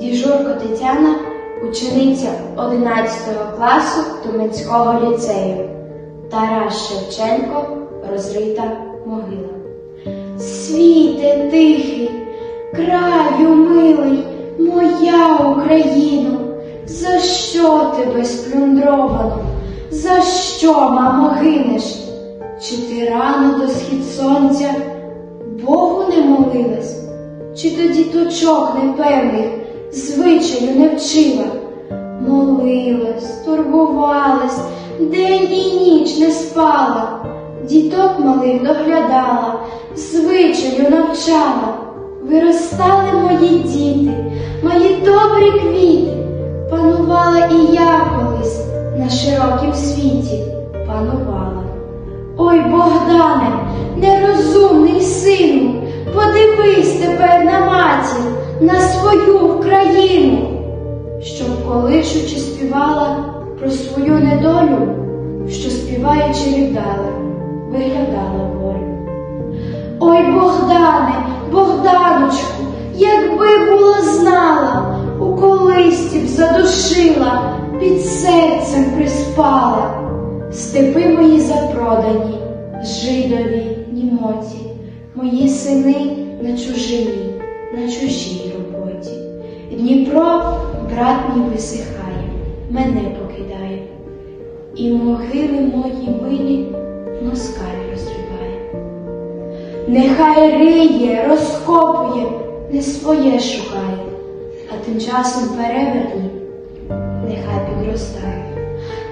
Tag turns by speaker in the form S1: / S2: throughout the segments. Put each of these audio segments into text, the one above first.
S1: Діжурко Тетяна, учениця 11 класу Туменського ліцею. Тарас Шевченко розрита могила. Світе тихий, краю милий, моя Україно, за що тебе сплюндровано? За що, мамо, гинеш? Чи ти рано до схід сонця Богу не молилась? Чи до діточок непевних звичаю не вчила? Молилась, турбувалась, день і ніч не спала, діток малих доглядала, звичаю навчала. Виростали мої діти, мої добрі квіти, панувала і я колись на широкім світі панувала. Ой, Богдане, нерозумний сину, подивись тепер на на свою Україну, щоб колишучи співала про свою недолю, що співаючи віддала, виглядала волю. Ой, Богдане, Богданочку, якби була знала, у колисті б задушила, під серцем приспала. Степи мої запродані, жидові, німоті, мої сини на чужині, на чужій. Дніпро, брат мій висихає, мене покидає, і могили мої милі москаль розриває. Нехай риє, розкопує, не своє шукає, а тим часом перевертні, нехай підростає,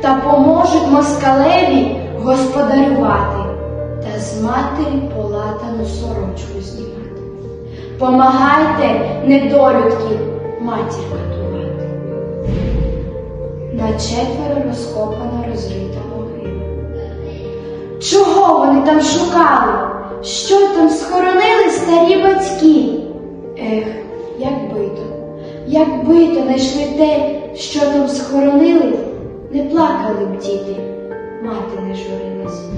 S1: та поможуть москалеві господарювати та з матері полатану сорочку знімати. Помагайте, недолюдки, матір катувати. На четверо розкопана розрита могила. Чого вони там шукали? Що там схоронили старі батьки? Ех, якби то, якби то знайшли те, що там схоронили, не плакали б діти, мати не журилась.